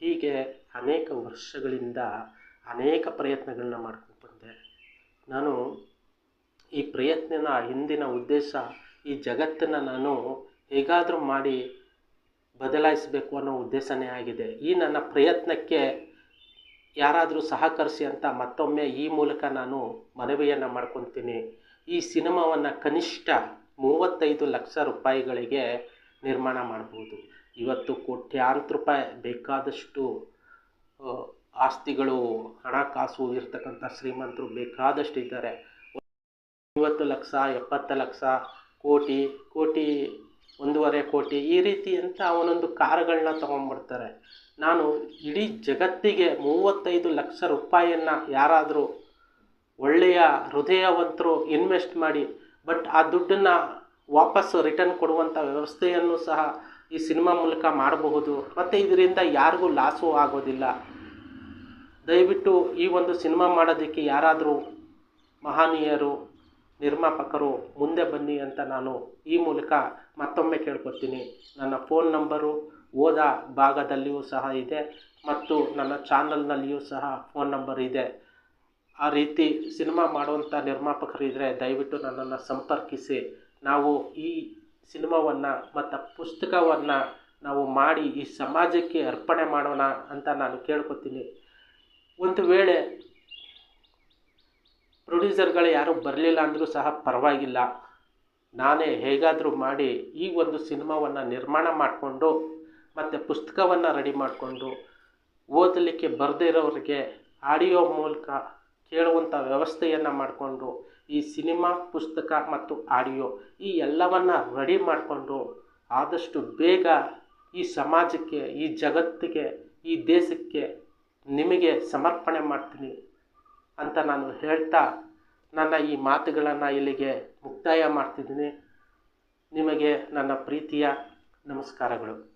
ಹೀಗೆ ಅನೇಕ ವರ್ಷಗಳಿಂದ ಅನೇಕ ಪ್ರಯತ್ನಗಳನ್ನ ಮಾಡ್ಕೊಂಡು ಬಂದೆ. ನಾನು ಈ ಪ್ರಯತ್ನನ ಹಿಂದಿನ ಉದ್ದೇಶ, ಈ ಜಗತ್ತನ್ನು ನಾನು ಹೇಗಾದರೂ ಮಾಡಿ ಬದಲಾಯಿಸಬೇಕು ಅನ್ನೋ ಉದ್ದೇಶನೇ ಆಗಿದೆ. ಈ ನನ್ನ ಪ್ರಯತ್ನಕ್ಕೆ ಯಾರಾದರೂ ಸಹಕರಿಸಿ ಅಂತ ಮತ್ತೊಮ್ಮೆ ಈ ಮೂಲಕ ನಾನು ಮನವಿಯನ್ನು ಮಾಡ್ಕೊತೀನಿ. ಈ ಸಿನಿಮಾವನ್ನು ಕನಿಷ್ಠ ಮೂವತ್ತೈದು ಲಕ್ಷ ರೂಪಾಯಿಗಳಿಗೆ ನಿರ್ಮಾಣ ಮಾಡ್ಬೋದು. ಇವತ್ತು ಕೋಟ್ಯಾಂತರ ರೂಪಾಯಿ ಬೇಕಾದಷ್ಟು ಆಸ್ತಿಗಳು, ಹಣಕಾಸು ಇರ್ತಕ್ಕಂಥ ಶ್ರೀಮಂತರು ಬೇಕಾದಷ್ಟು ಇದ್ದಾರೆ. ಐವತ್ತು ಲಕ್ಷ, ಎಪ್ಪತ್ತು ಲಕ್ಷ, ಕೋಟಿ ಕೋಟಿ, ಒಂದೂವರೆ ಕೋಟಿ ಈ ರೀತಿ ಅಂತ ಒಂದೊಂದು ಕಾರುಗಳನ್ನ ತೊಗೊಂಡ್ಬಿಡ್ತಾರೆ. ನಾನು ಇಡೀ ಜಗತ್ತಿಗೆ ಮೂವತ್ತೈದು ಲಕ್ಷ ರೂಪಾಯಿಯನ್ನು ಯಾರಾದರೂ ಒಳ್ಳೆಯ ಹೃದಯವಂತರು ಇನ್ವೆಸ್ಟ್ ಮಾಡಿ, ಬಟ್ ಆ ದುಡ್ಡನ್ನು ವಾಪಸ್ ರಿಟರ್ನ್ ಕೊಡುವಂಥ ವ್ಯವಸ್ಥೆಯನ್ನು ಸಹ ಈ ಸಿನಿಮಾ ಮೂಲಕ ಮಾಡಬಹುದು. ಮತ್ತು ಇದರಿಂದ ಯಾರಿಗೂ ಲಾಸು ಆಗೋದಿಲ್ಲ. ದಯವಿಟ್ಟು ಈ ಒಂದು ಸಿನಿಮಾ ಮಾಡೋದಕ್ಕೆ ಯಾರಾದರೂ ಮಹನೀಯರು, ನಿರ್ಮಾಪಕರು ಮುಂದೆ ಬನ್ನಿ ಅಂತ ನಾನು ಈ ಮೂಲಕ ಮತ್ತೊಮ್ಮೆ ಕೇಳ್ಕೊತೀನಿ ನನ್ನ ಫೋನ್ ನಂಬರು ಓದ ಭಾಗದಲ್ಲಿಯೂ ಸಹ ಇದೆ ಮತ್ತು ನನ್ನ ಚಾನಲ್ನಲ್ಲಿಯೂ ಸಹ ಫೋನ್ ನಂಬರ್ ಇದೆ. ಆ ರೀತಿ ಸಿನಿಮಾ ಮಾಡುವಂಥ ನಿರ್ಮಾಪಕರು ಇದ್ದರೆ ದಯವಿಟ್ಟು ನನ್ನನ್ನು ಸಂಪರ್ಕಿಸಿ. ನಾವು ಈ ಸಿನಿಮಾವನ್ನು ಮತ್ತು ಪುಸ್ತಕವನ್ನು ನಾವು ಮಾಡಿ ಈ ಸಮಾಜಕ್ಕೆ ಅರ್ಪಣೆ ಮಾಡೋಣ ಅಂತ ನಾನು ಕೇಳ್ಕೊತೀನಿ. ಒಂದು ವೇಳೆ ಪ್ರೊಡ್ಯೂಸರ್ಗಳು ಯಾರೂ ಬರಲಿಲ್ಲ ಅಂದರೂ ಸಹ ಪರವಾಗಿಲ್ಲ. ನಾನೇ ಹೇಗಾದರೂ ಮಾಡಿ ಈ ಒಂದು ಸಿನಿಮಾವನ್ನು ನಿರ್ಮಾಣ ಮಾಡಿಕೊಂಡು ಮತ್ತು ಪುಸ್ತಕವನ್ನು ರೆಡಿ ಮಾಡಿಕೊಂಡು ಓದಲಿಕ್ಕೆ ಬರದೇ ಇರೋರಿಗೆ ಆಡಿಯೋ ಮೂಲಕ ಕೇಳುವಂಥ ವ್ಯವಸ್ಥೆಯನ್ನು ಮಾಡಿಕೊಂಡು ಈ ಸಿನಿಮಾ, ಪುಸ್ತಕ ಮತ್ತು ಆಡಿಯೋ ಈ ಎಲ್ಲವನ್ನು ರೆಡಿ ಮಾಡಿಕೊಂಡು ಆದಷ್ಟು ಬೇಗ ಈ ಸಮಾಜಕ್ಕೆ, ಈ ಜಗತ್ತಿಗೆ, ಈ ದೇಶಕ್ಕೆ ನಿಮಗೆ ಸಮರ್ಪಣೆ ಮಾಡ್ತೀನಿ ಅಂತ ನಾನು ಹೇಳ್ತಾ ನನ್ನ ಈ ಮಾತುಗಳನ್ನು ಇಲ್ಲಿಗೆ ಮುಕ್ತಾಯ ಮಾಡ್ತಿದ್ದೀನಿ. ನಿಮಗೆ ನನ್ನ ಪ್ರೀತಿಯ ನಮಸ್ಕಾರಗಳು.